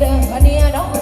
เดิอวัเนี่ยน้อง